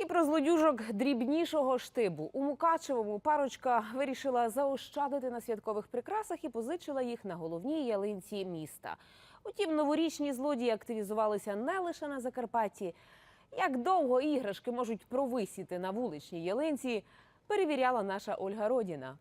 І про злодюжок дрібнішого штибу у Мукачевому парочка вирішила заощадити на святкових прикрасах і позичила їх на головній ялинці міста. Утім, новорічні злодії активізувалися не лише на Закарпатті. Як довго іграшки можуть провисіти на вуличній ялинці, перевіряла наша Ольга Родіна.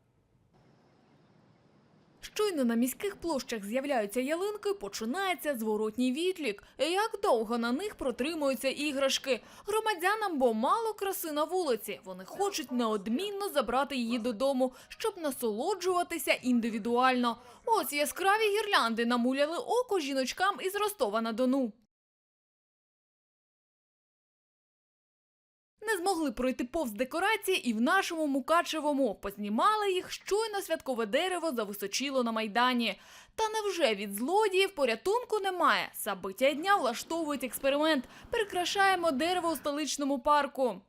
Щойно на міських площах з'являються ялинки, починається зворотній відлік. Як довго на них протримуються іграшки? Громадянам, бо мало краси на вулиці. Вони хочуть неодмінно забрати її додому, щоб насолоджуватися індивідуально. Ось яскраві гірлянди намуляли око жіночкам із Ростова на Дону. Не змогли пройти повз декорації і в нашому Мукачевому. Познімали їх, щойно святкове дерево зависочило на майдані. Та невже від злодіїв порятунку немає? Забиття дня влаштовують експеримент. Прикрашаємо дерево у столичному парку.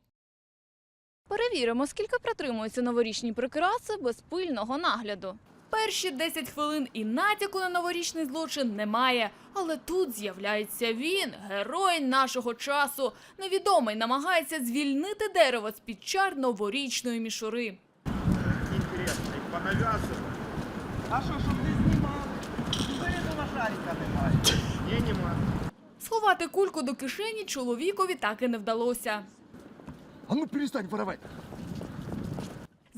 Перевіримо, скільки протримуються новорічні прикраси без пильного нагляду. Перші 10 хвилин і натяку на новорічний злочин немає. Але тут з'являється він, герой нашого часу. Невідомий намагається звільнити дерево з-під чар новорічної мішури. Їх понав'язували. А що, щоб не знімали? Спереду на шарика немає. Ні, нема. Сховати кульку до кишені чоловікові так і не вдалося. А ну перестань воровать.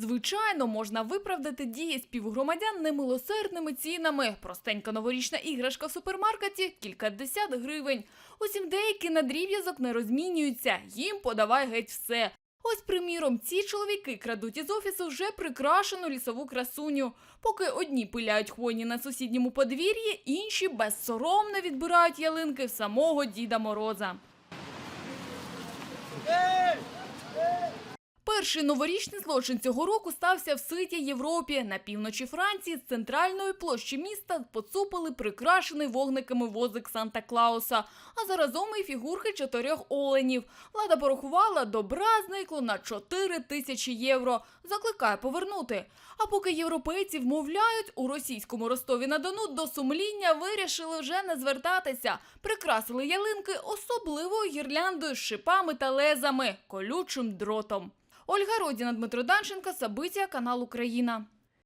Звичайно, можна виправдати дії співгромадян немилосердними цінами. Простенька новорічна іграшка в супермаркеті – кількадесят гривень. Утім, деякі на дріб'язок не розмінюються. Їм подавай геть все. Ось, приміром, ці чоловіки крадуть із офісу вже прикрашену лісову красуню. Поки одні пиляють хвойні на сусідньому подвір'ї, інші безсоромно відбирають ялинки в самого Діда Мороза. Перший новорічний злочин цього року стався в ситій Європі. На півночі Франції з центральної площі міста поцупили прикрашений вогниками возик Санта-Клауса, а заразом і фігурки чотирьох оленів. Влада порахувала, добра зникло на 4 тисячі євро. Закликає повернути. А поки європейці вмовляють, у російському Ростові-на-Дону до сумління вирішили вже не звертатися. Прикрасили ялинки особливою гірляндою з шипами та лезами, колючим дротом. Ольга Родіна, Дмитро Данченко, Сабиття, канал Україна.